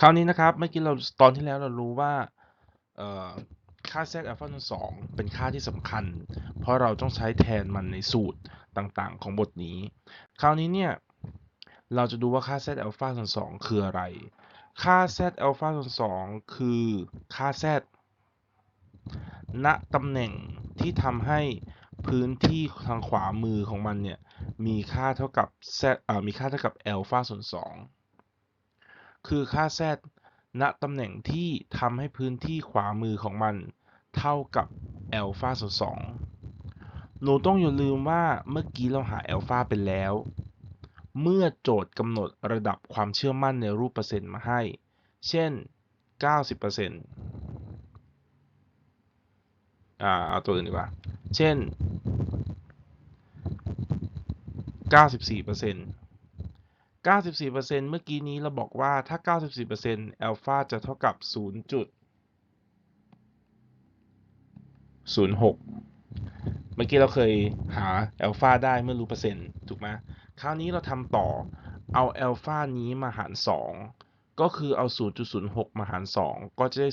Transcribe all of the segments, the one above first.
คราวนี้นะครับ เมื่อกี้เราตอนที่แล้วเรารู้ว่าเอ่อค่า z อัลฟาส่วน2เป็นค่าที่สำคัญ เพราะเราต้องใช้แทนมันในสูตรต่างๆ ของบทนี้ คราวนี้เนี่ย เราจะดูว่าค่า z อัลฟาส่วน2คืออะไร ค่า z อัลฟาส่วน2คือค่า z ณตำแหน่งที่ทำให้พื้นที่ทางขวามือของมันเนี่ย มีค่าเท่ากับ z เอ่อมีค่าเท่ากับอัลฟาส่วน2 คือค่า z ณตำแหน่งที่ทำให้พื้นที่ขวามือของมัน เท่ากับอัลฟาส่วน2หนูต้องอย่าลืมว่าเมื่อกี้เราหาอัลฟาไปแล้ว เมื่อโจทย์กำหนดระดับความเชื่อมั่นในรูปเปอร์เซ็นต์มาให้ เช่น 90%อ่าเอาตัวอื่นดีกว่า เช่น 94% 94%เมื่อกี้นี้เราบอกว่าถ้า 94%อัลฟาจะเท่ากับ 0.06 เมื่อกี้เราเคยหาอัลฟาได้เมื่อรู้เปอร์เซ็นต์ถูกไหมคราวนี้เราทำต่อเอาอัลฟานี้มาหาร 2 ก็คือเอา 0.06 มาหาร 2 ก็จะได้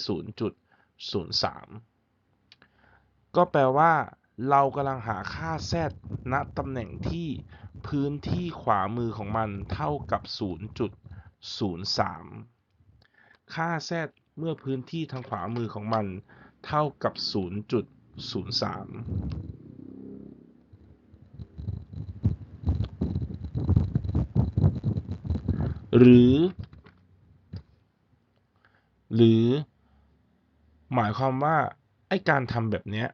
0.03 ก็แปลว่าเรากำลังหาค่า z ณตำแหน่งที่ พื้นที่ขวามือของมันเท่ากับ 0.03 ค่า z เมื่อพื้นที่ทางขวามือของมันเท่ากับ 0.03หรือ หรือ หมายความว่า ไอการทำแบบเนี้ย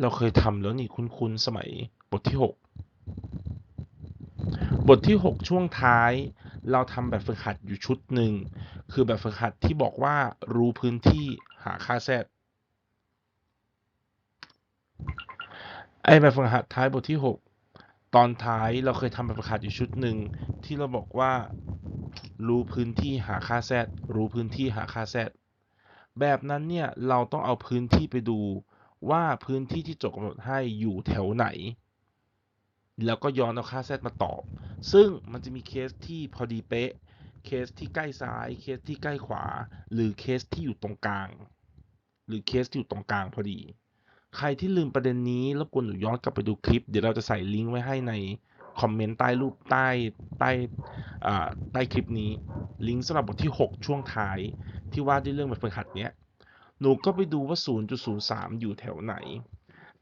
เราเคยทำแล้วนี่คุ้นๆสมัยบทที่ 6 บทที่ 6 ช่วงท้าย เราทำแบบฝึกหัดอยู่ชุดหนึ่ง คือแบบฝึกหัดที่บอกว่ารู้พื้นที่หาค่า z ไอแบบฝึกหัดท้ายบทที่ 6 ตอนท้ายเราเคยทำแบบฝึกหัดอยู่ชุดหนึ่งที่เราบอกว่า รู้พื้นที่หาค่า z รู้พื้นที่หาค่า z แบบนั้นเนี่ยเราต้องเอาพื้นที่ไปดูว่าพื้นที่ที่โจทย์กำหนดให้อยู่แถวไหน แล้วก็ย้อนเอาค่า z มาตอบ ซึ่งมันจะมีเคสที่พอดีเป๊ะ เคสที่ใกล้ซ้าย เคสที่ใกล้ขวา หรือเคสที่อยู่ตรงกลาง หรือเคสที่อยู่ตรงกลางพอดี ใครที่ลืมประเด็นนี้รบกวนหนูย้อนกลับไปดูคลิป เดี๋ยวเราจะใส่ลิงก์ไว้ให้ในคอมเมนต์ใต้รูปใต้ใต้ใต้คลิปนี้ ลิงก์สำหรับบทที่ 6 ช่วงท้าย ที่ว่าด้วยเรื่องแบบฝึกหัดเนี้ยหนูก็ไปดูว่า 0.03 อยู่แถวไหน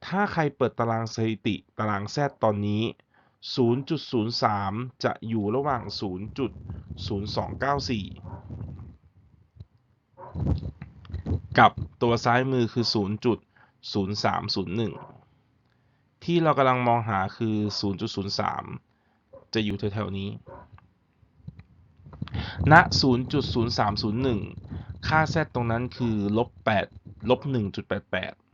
ถ้าใครเปิดตารางสถิติตารางแซดตอนนี้ 0.03 จะอยู่ระหว่าง 0.0294 กับตัวซ้ายมือคือ 0.0301 ที่เรากำลังมองหาคือ 0.03 จะอยู่แถวๆนี้ ณ 0.0301 ค่า z ตรงนั้นคือลบ8ลบ1.88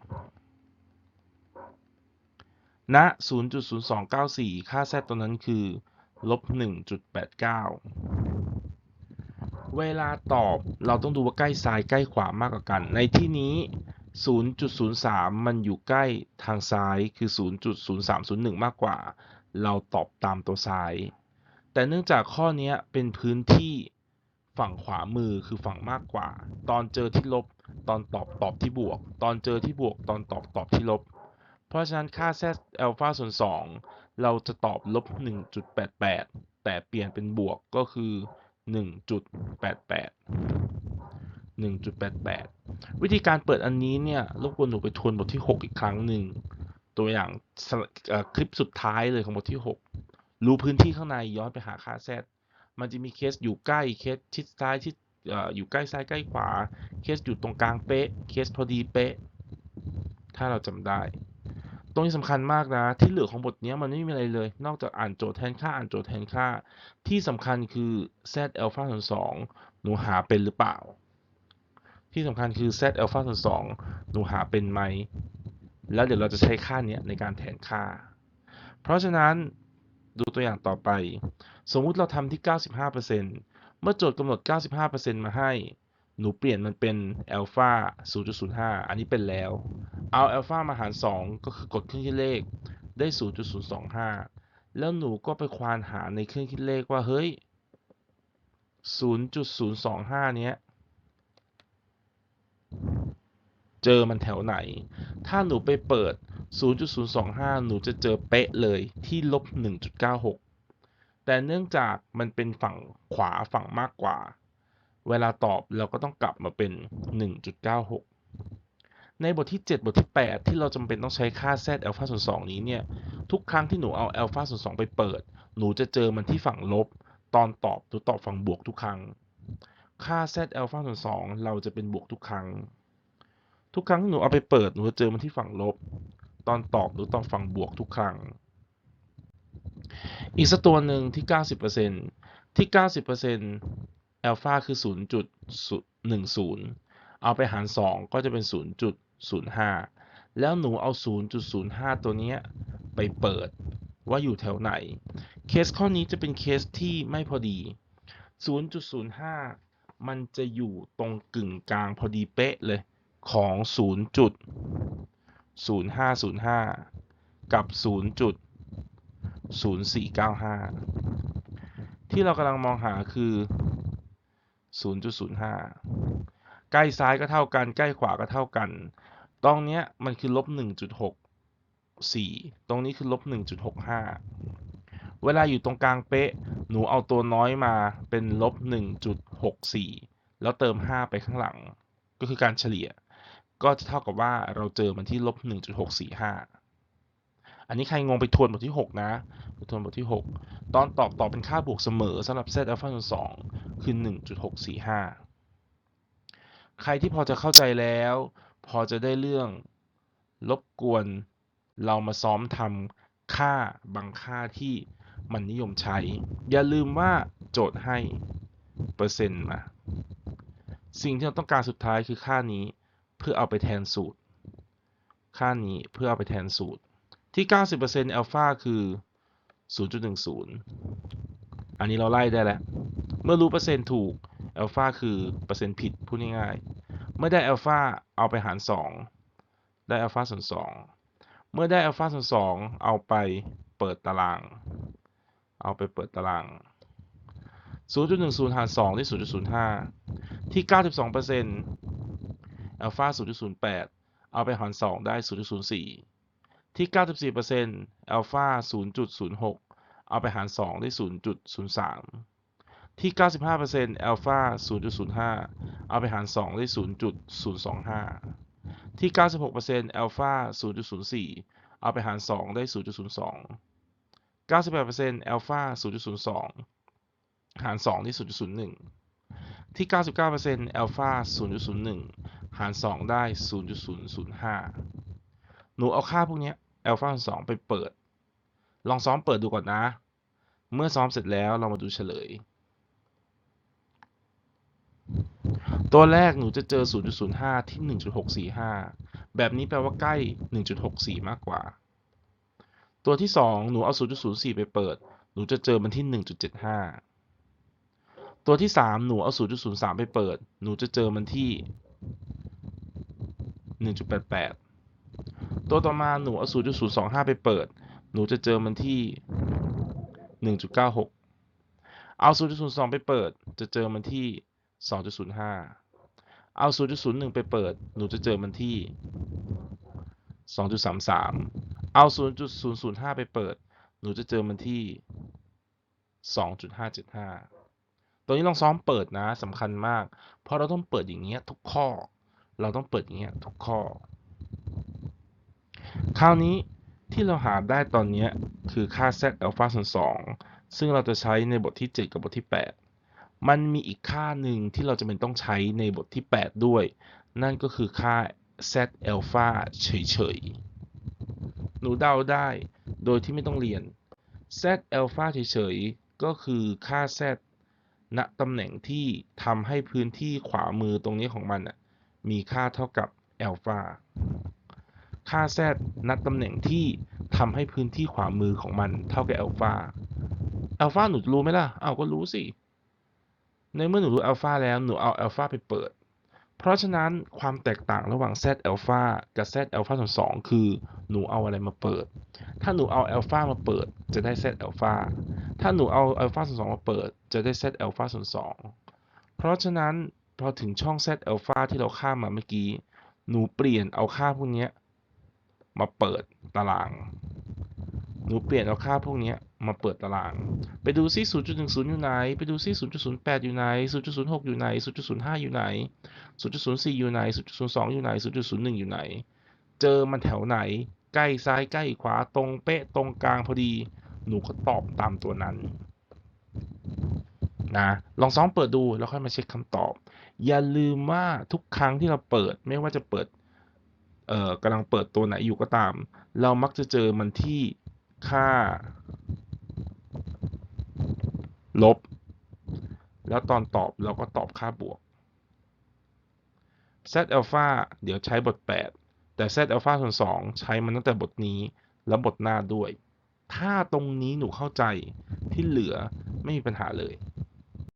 ณ 0.0294 ค่า z ตรงนั้นคือ ลบ 1.89 เวลาตอบเราต้องดูว่าใกล้ซ้ายใกล้ขวามากกว่ากัน ในที่นี้ 0.03 มันอยู่ใกล้ทางซ้ายคือ 0.0301 มากกว่า เราตอบตามตัวซ้าย แต่เนื่องจากข้อนี้เป็นพื้นที่ฝั่งขวามือคือฝั่งมากกว่า ตอนเจอที่ลบ ตอนตอบตอบที่บวก ตอนเจอที่บวก ตอนตอบตอบที่ลบ เพราะฉะนั้นค่า z อัลฟาส่วน2เราจะตอบลบ 1.88 แต่เปลี่ยนเป็นบวกก็คือ 1.88 1.88 วิธีการเปิดอันนี้เนี่ยรบกวนหนูไปทวนบทที่ 6 อีกครั้งหนึ่ง ตัวอย่างคลิปสุดท้ายเลยของบทที่ 6 รู้พื้นที่ข้างในย้อนไปหาค่า z มันจะมีเคสอยู่ใกล้เคสชิดซ้ายชิดอออยู่ใกล้ซ้ายใกล้ขวา เคสอยู่ตรงกลางเป๊ะ เคสพอดีเป๊ะ ถ้าเราจำได้ ตรงนี้สำคัญมากนะ ที่เหลือของบทนี้มันไม่มีอะไรเลย นอกจากอ่านโจทย์แทนค่าอ่านโจทย์แทนค่า ที่สำคัญคือ z อัลฟาส่วน2หนูหาเป็นหรือเปล่า ที่สำคัญคือ z อัลฟาส่วน2หนูหาเป็นไหม แล้วเดี๋ยวเราจะใช้ค่านี้ในการแทนค่า เพราะฉะนั้นดูตัวอย่างต่อไป สมมุติเราทำที่ 95%เมื่อโจทย์กำหนด 95%มาให้ หนูเปลี่ยนมันเป็นอัลฟา0.05 อันนี้เป็นแล้ว เอาอัลฟามาหาร 2 ก็คือกดเครื่องคิดเลขได้ 0.025 แล้วหนูก็ไปควานหาในเครื่องคิดเลขว่าเฮ้ย 0.025 เนี้ย เจอมันแถวไหน ถ้าหนูไปเปิด 0.025 หนูจะเจอเป๊ะเลยที่ลบ 1.96 แต่เนื่องจากมันเป็นฝั่งขวาฝั่งมากกว่า เวลาตอบเราก็ต้องกลับมาเป็น 1.96 ในบทที่ 7 บทที่ 8 ที่เราจำเป็นต้องใช้ค่า z อลฟาส่วน2นี้เนี่ย ทุกครั้งที่หนูเอาอลฟาส่วน2ไปเปิด หนูจะเจอมันที่ฝั่งลบ ตอนตอบหนูตอบฝั่งบวกทุกครั้ง ค่า z อลฟาส่วน2เราจะเป็นบวกทุกครั้ง ทุกครั้งที่หนูเอาไปเปิด หนูจะเจอมันที่ฝั่งลบ ตอนตอบหนูตอบฝั่งบวกทุกครั้ง อีกสักตัวหนึ่งที่ 90%ที่ 90% อัลฟาคือ 0.10 เอาไปหาร 2 ก็จะเป็น 0.05 แล้วหนูเอา 0.05 ตัวนี้ไปเปิดว่าอยู่แถวไหน เคสข้อนี้จะเป็นเคสที่ไม่พอดี 0.05 มันจะอยู่ตรงกึ่งกลางพอดีเป๊ะเลยของ 0.0505 กับ 0.0495 ที่เรากำลังมองหาคือ 0.05 0.05 ใกล้ซ้ายก็เท่ากัน ใกล้ขวาก็เท่ากัน ตรงเนี้ยมันคือลบ 1.64 ตรงนี้คือลบ 1.65 เวลาอยู่ตรงกลางเป๊ะ หนูเอาตัวน้อยมาเป็นลบ 1.64 แล้วเติม 5 ไปข้างหลัง ก็คือการเฉลี่ย ก็จะเท่ากับว่าเราเจอมันที่ลบ 1.645อันนี้ใครงงไปทวนบทที่ 6 นะ ไปทวนบทที่ 6 ตอนตอบตอบเป็นค่าบวกเสมอสำหรับ z อัลฟาส่วน2 คือ 1.645 ใครที่พอจะเข้าใจแล้ว พอจะได้เรื่องรบกวนเรามาซ้อมทำค่าบางค่าที่มันนิยมใช้ อย่าลืมว่าโจทย์ให้เปอร์เซ็นต์มา สิ่งที่เราต้องการสุดท้ายคือค่านี้เพื่อเอาไปแทนสูตร ค่านี้เพื่อเอาไปแทนสูตร ที่ 90%อัลฟาคือ 0.10 อันนี้เราไล่ได้แล้ว เมื่อรู้เปอร์เซ็นต์ถูกอัลฟาคือเปอร์เซ็นต์ผิดพูดง่ายๆ เมื่อได้อัลฟาเอาไปหาร 2 ได้อัลฟาส่วน 2 เมื่อได้อัลฟาส่วน 2 เอาไปเปิดตาราง เอาไปเปิดตาราง 0.10 หาร 2 ได้ 0.05 ที่ 92%อัลฟา 0.08 เอาไปหาร 2 ได้ 0.04 ที่ 94%อัลฟา 0.06 เอาไปหาร 2 ได้ 0.03 ที่ 95%อัลฟา0.05 เอาไปหาร 2 ได้ 0.025 ที่ 96%อัลฟา0.04 เอาไปหาร 2 ได้ 0.02 98%อัลฟา0.02 หาร 2 ได้ 0.01 ที่ 99%อัลฟา0.01 หาร 2 ได้ 0.005 หนูเอาค่าพวกนี้ยอัลฟาสองไปเปิด ลองซ้อมเปิดดูก่อนนะเมื่อซ้อมเสร็จแล้วเรามาดูเฉลย ตัวแรกหนูจะเจอ 0.05 ที่ 1.645 แบบนี้แปลว่าใกล้ 1.64 มากกว่า ตัวที่ 2 หนูเอา 0.04 ไปเปิด หนูจะเจอมันที่ 1.75 ตัวที่ 3 หนูเอา 0.03 ไปเปิด หนูจะเจอมันที่ 1.88 ตัวต่อมาหนูเอา 0.025 ไปเปิด หนูจะเจอมันที่ 1.96 เอา 0.02 ไปเปิด จะเจอมันที่2.05 เอา 0.01 ไปเปิด หนูจะเจอมันที่ 2.33 เอา 0.005 ไปเปิด หนูจะเจอมันที่ 2.575 ตัวนี้ลองซ้อมเปิดนะสำคัญมาก เพราะเราต้องเปิดอย่างเงี้ยทุกข้อ เราต้องเปิดอย่างเงี้ยทุกข้อ คราวนี้ที่เราหาได้ตอนนี้คือค่า z อัลฟาส่วน2ซึ่งเราจะใช้ในบทที่ 7 กับบทที่ 8 มันมีอีกค่าหนึ่งที่เราจะเป็นต้องใช้ในบทที่ 8 ด้วย นั่นก็คือค่า z อัลฟาเฉยๆ หนูเดาได้โดยที่ไม่ต้องเรียน z อัลฟาเฉยๆ ก็คือค่า z ณตำแหน่งที่ทำให้พื้นที่ขวามือตรงนี้ของมันมีค่าเท่ากับอัลฟาค่า z ณตำแหน่งที่ทำให้พื้นที่ขวามือของมันเท่ากับอัลฟาอัลฟาหนูรู้ไหมล่ะ เอาก็รู้สิ ในเมื่อหนูรู้อัลฟาแล้วหนูเอาอัลฟาไปเปิด เพราะฉะนั้นความแตกต่างระหว่าง z อัลฟากับ z อัลฟาส่วน2คือหนูเอาอะไรมาเปิด ถ้าหนูเอาอัลฟามาเปิดจะได้ z อัลฟาถ้าหนูเอาอัลฟาส่วน2มาเปิด จะได้ z อัลฟาส่วน2เพราะฉะนั้นพอถึงช่อง z อัลฟาที่เราข้ามมาเมื่อกี้ หนูเปลี่ยนเอาค่าพวกนี้มาเปิดตาราง หนูเปลี่ยนเอาค่าพวกนี้ มาเปิดตาราง ไปดูซิ 0.10 อยู่ไหน ไปดูซิ 0.08 อยู่ไหน 0.06 อยู่ไหน 0.05 อยู่ไหน 0.04 อยู่ไหน 0.02 อยู่ไหน 0.01 อยู่ไหน เจอมันแถวไหน ใกล้ซ้ายใกล้ขวาตรงเป๊ะตรงกลางพอดี หนูก็ตอบตามตัวนั้นนะลองซ้อมเปิดดูแล้วค่อยมาเช็คคำตอบ อย่าลืมว่าทุกครั้งที่เราเปิดไม่ว่าจะเปิดเอ่อกำลังเปิดตัวไหนอยู่ก็ตาม เรามักจะเจอมันที่ค่า ลบ แล้วตอนตอบเราก็ตอบค่าบวก z อ l p h a เดี๋ยวใช้บท 8 แต่ z อ l p h a ส่วน 2 ใช้มันตั้งแต่บทนี้และบทหน้าด้วย ถ้าตรงนี้หนูเข้าใจที่เหลือไม่มีปัญหาเลย